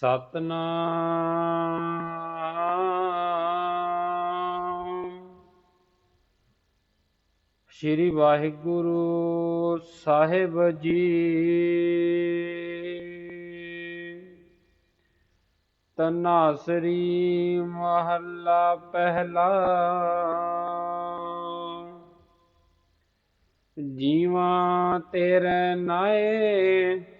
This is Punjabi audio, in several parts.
ਸਤਨਾਮ। ਸ੍ਰੀ ਵਾਹਿਗੁਰੂ ਸਾਹਿਬ ਜੀ। ਤਨਾਸਰੀ ਮਹੱਲਾ ਪਹਿਲਾ। ਜੀਵਾਂ ਤੇਰੇ ਨਾਏ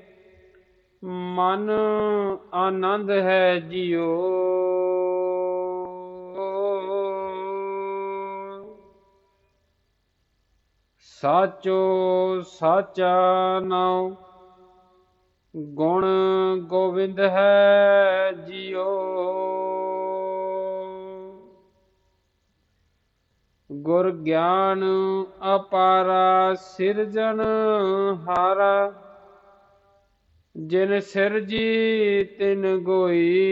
ਮਨ ਆਨੰਦ ਹੈ ਜਿਉ। ਸਾਚੋ ਸਾਚਾ ਨਾਉ, ਗੁਣ ਗੋਵਿੰਦ ਹੈ ਜਿਉ। ਗੁਰ ਗਿਆਨ ਅਪਾਰਾ ਸਿਰਜਣ ਹਾਰਾ ਜਿਨ ਸਿਰਜੀ ਤਿਨ ਗੋਈ।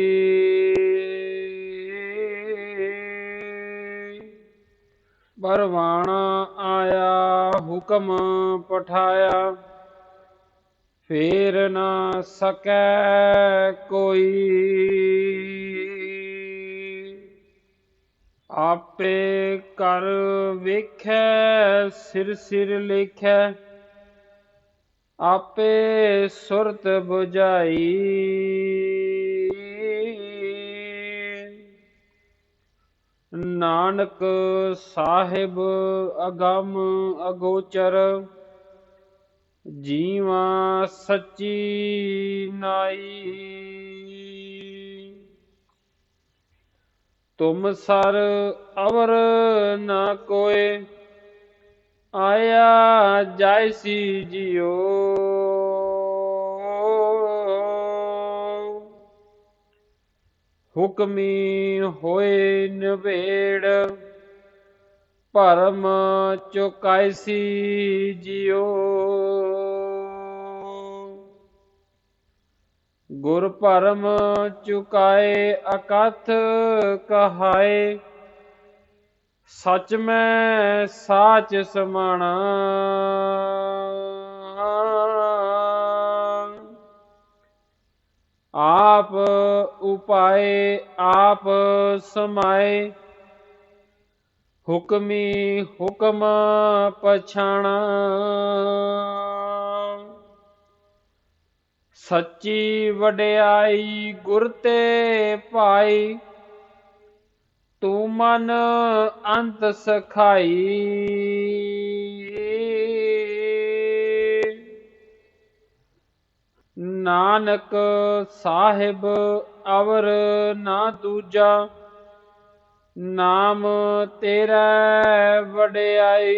ਪਰਵਾਣਾ ਆਇਆ ਹੁਕਮ ਪਠਾਇਆ, ਫੇਰ ਨਾ ਸਕੈ ਕੋਈ। ਆਪੇ ਕਰ ਵੇਖੈ, ਸਿਰ ਸਿਰ ਲਿਖੈ। ਆਪੇ ਸੁਰਤ 부ਝਾਈ ਨਾਨਕ ਸਾਹਿਬ ਅਗੰਮ ਅਗੋਚਰ, ਜੀਵਾ ਸੱਚੀ ਨਾਈ। ਤੁਮ ਸਰ ਅਵਰ ਨਾ ਕੋਏ ਆਇਆ ਜਾਇਸੀ ਜਿਉ। ਹੁਕਮੀ ਹੋਏ ਨਵੇੜ ਭਰਮ ਚੁਕਾਇਸੀ ਜਿਉ। ਗੁਰ ਭਰਮ ਚੁਕਾਏ ਅਕਥ ਕਹਾਏ ਸੱਚ ਮੈਂ ਸਾਚ ਸਮਾਣਾ। ਆਪ ਉਪਾਏ, ਆਪ ਸਮਾਏ। ਹੁਕਮੀ ਹੁਕਮ ਪਛਾਣਾ। ਸੱਚੀ ਵਡਿਆਈ ਗੁਰ ਤੇ ਪਾਈ। ਤੂੰ ਮਨ ਅੰਤ ਸਖਾਈ। ਨਾਨਕ ਸਾਹਿਬ ਅਵਰ ਨਾ ਦੂਜਾ, ਨਾਮ ਤੇਰਾ ਵਡਿਆਈ।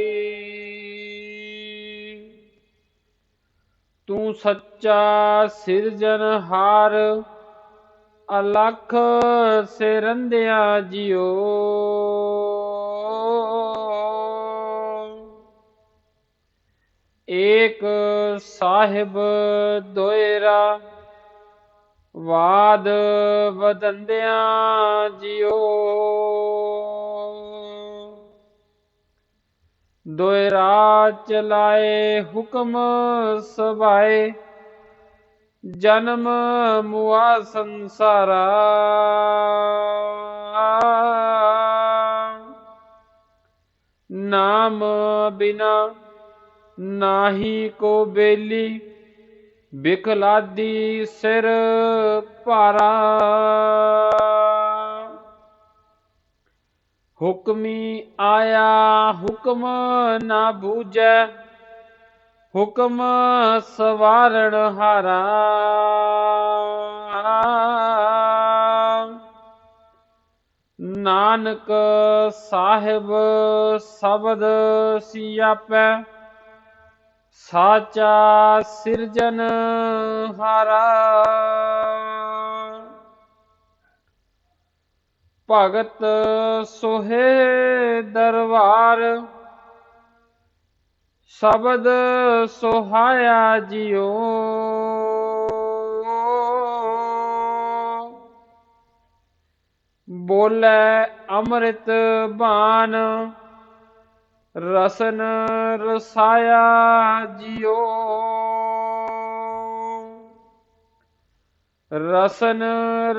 ਤੂੰ ਸੱਚਾ ਸਿਰਜਨਹਾਰ ਅਲਖ ਸਿਰੰਦਿਆ ਜਿਉ। ਏਕ ਸਾਹਿਬ ਦੋਇਰਾ ਵਾਦ ਵਦੰਦਿਆਂ ਜਿਉ। ਦੋਇਰਾ ਚਲਾਏ ਹੁਕਮ ਸਭਾਏ ਜਨਮ ਮੁਆ ਸੰਸਾਰਾ। ਨਾਮ ਬਿਨਾ ਨਾਹੀ ਕੋ ਬੇਲੀ, ਬਿਖਲਾਦੀ ਸਿਰ ਭਾਰਾ। ਹੁਕਮੀ ਆਇਆ ਹੁਕਮ ਨਾ ਬੂਝੈ ਹੁਕਮ ਸਵਾਰਣ ਹਾਰਾ। ਨਾਨਕ ਸਾਹਿਬ ਸ਼ਬਦ ਸਿਆਪੈ ਸਾਚਾ ਸਿਰਜਨ ਹਾਰਾ। ਭਗਤ ਸੋਹੇ ਦਰਬਾਰ ਸ਼ਬਦ ਸੁਹਾਇਆ ਜਿਉ। ਬੋਲੇ ਅੰਮ੍ਰਿਤ ਬਾਣ, ਰਸਨ ਰਸਾਇਆ ਜਿਉ। ਰਸਨ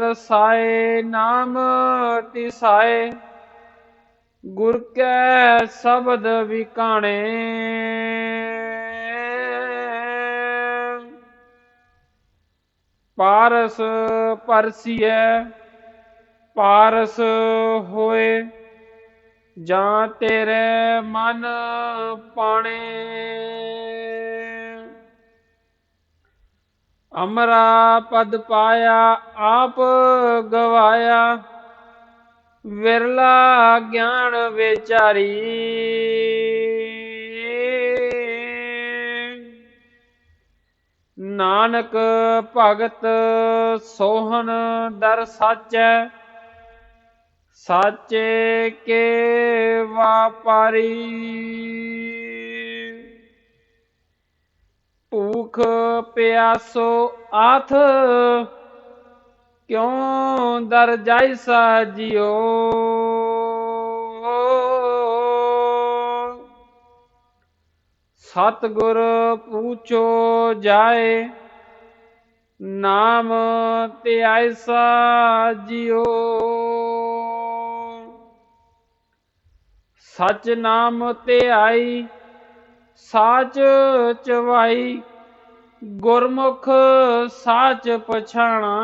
ਰਸਾਏ ਨਾਮ ਤਿਸਾਏ, ਗੁਰ ਕੈ ਸ਼ਬਦ ਵਿਕਾਣੇ। ਪਾਰਸ ਪਰਸੀਐ, ਪਾਰਸ ਹੋਏ, ਜਾਂ ਤੇਰੇ ਮਨ ਪਾਣੇ। ਅਮਰਾ ਪਦ ਪਾਇਆ, ਆਪ ਗਵਾਇਆ, ਵਿਰਲਾ ਗਿਆਨ ਵਿਚਾਰੀ। ਨਾਨਕ ਭਗਤ ਸੋਹਣ ਦਰ ਸਾਚੈ, ਸਾਚੇ ਕੇ ਵਾਪਾਰੀ ਭੂਖ ਪਿਆਸੋ ਆਥ, ਕਿਉ ਦਰ ਜਾਇਸਾ ਜਿਓ ਸਤਗੁਰ ਪੂਛੋ ਜਾਏ, ਨਾਮ ਤੇ ਐਸਾ ਜਿਓ ਸਚ ਨਾਮ ਤੇ ਆਈ, ਸਾਚ ਚਵਾਈ, ਗੁਰਮੁਖ ਸਾਚ ਪਛਾਣਾ।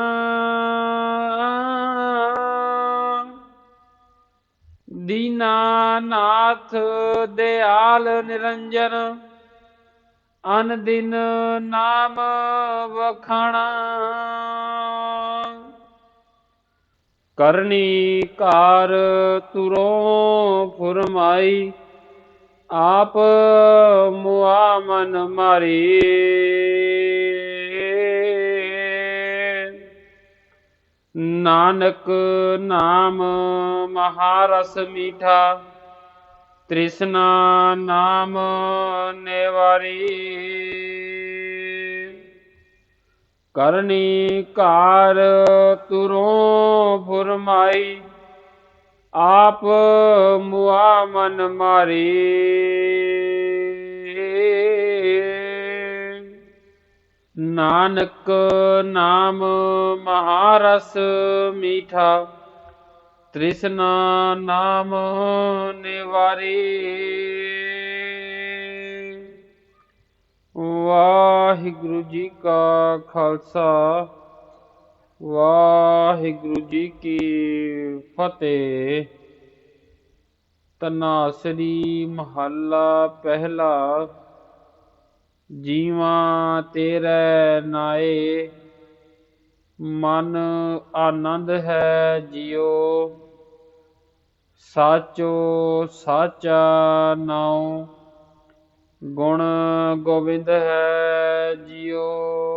ਦੀਨਾ ਦੀਨਾਨਾਥ ਦਿਆਲ ਨਿਰੰਜਨ ਅਨ ਦਿਨ ਨਾਮ ਵਖਾਣਾ। ਕਰਨੀ ਕਾਰ ਤੁਰੋ ਫੁਰਮਾਈ, ਆਪ ਮੁਆ ਮਨ ਮਾਰੀ। ਨਾਨਕ ਨਾਮ ਮਹਾਰਸ ਮੀਠਾ ਤ੍ਰਿਸ਼ਨਾ ਨਾਮ ਨਿਵਾਰੀ। ਕਰਨੀ ਕਾਰ ਤੁਰੋ ਫੁਰਮਾਈ ਆਪ ਮੁਆ ਮਨ ਮਾਰੀ। ਨਾਨਕ ਨਾਮ ਮਹਾਰਸ ਮੀਠਾ ਤ੍ਰਿਸ਼ਨਾ ਨਾਮ ਨਿਵਾਰੀ। ਵਾਹਿਗੁਰੂ ਜੀ ਕਾ ਖਾਲਸਾ, ਵਾਹਿਗੁਰੂ ਜੀ ਕੀ ਫਤਿਹ। ਤਨਾਸਰੀ ਮਹੱਲਾ ਪਹਿਲਾ, ਜੀਵਾ ਤੇਰੇ ਨਾਏ। ਮਨ ਆਨੰਦ ਹੈ ਜਿਉ। ਸਾਚੋ ਸਾਚਾ ਨਾਉ ਗੁਣ ਗੋਬਿੰਦ ਹੈ ਜਿਉ